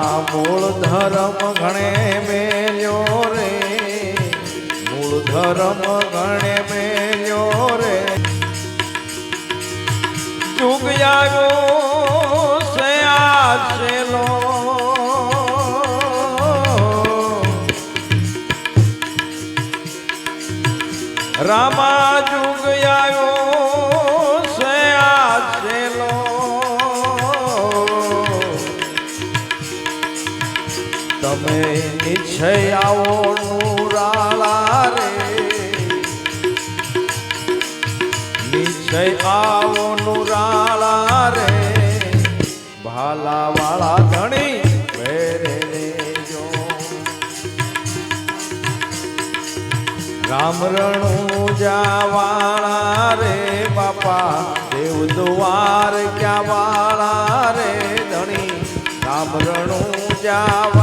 આ મૂળ ધર્મ ગણે મેલ્યો રે. મૂળ ધર્મ ગણે મેલ્યો રે. જુગ આવ્યો સે આશેલો રામા જુગ તમે નિશ્ચય આવો નુરાળા રે. નિશ્ચય આવો નુરાળા રે ભાલા વાળા ધણી રામ રણું જાવાળા રે બાપા દેવ દ્વાર ક્યાં વાળા રે ધણી? રામ રણું જાવાળા રે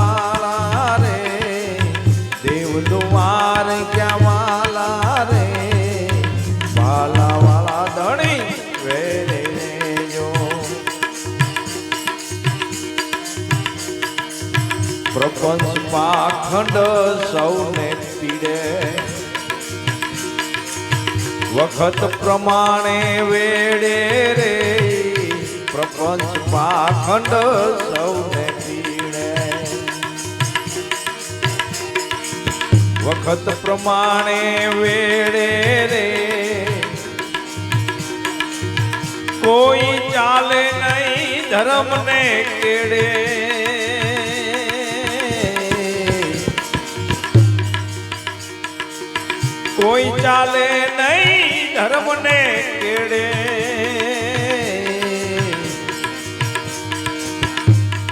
દેવ દ્વાર ક્યાં વાલા રે? વાલા વાલા ધણી વેરે રેજો પ્રપંચ પાખંડ સૌને પીડે વખત પ્રમાણે વેડે રે. પ્રપંચ પાખંડ સૌને વખત પ્રમાણે વેડે રે. કોઈ ચાલે નહીં ધર્મને કેડે. કોઈ ચાલે નહીં ધર્મને કેડે.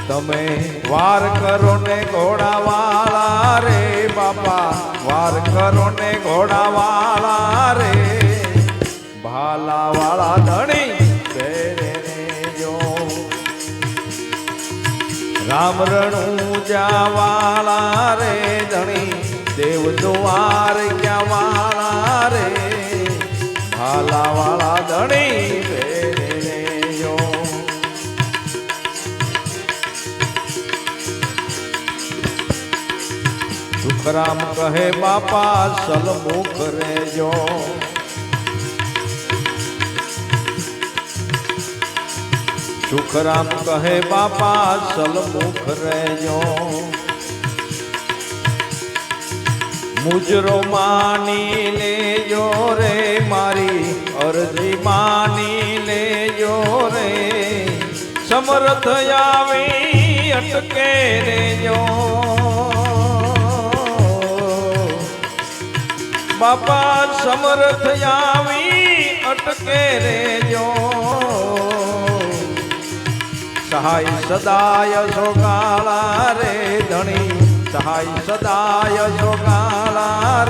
તમે વાર કરો ને ઘોડાવાળા કરો ને ઘોડાવાળા રે. ભાલા વાળા ધણી રેજો રામ રણુ જાવાળા રે ધણી, દેવ દ્વાર ક્યાં વાળા રે. ભાલા વાળા ધણી સુખરામ કહે બાપા સલમુખ રેજો સુખરામ કહે બાપા સલમુખ રેજો મુજરો માની લેજો રે મારી અરજી માની લેજો રે સમર્થ આવી અટકે રેજો બાપા સમર્થ આવી અટકે રેજો સહાય સદાય સોગાળા રે ધણી સહાય સદાય સોગાળા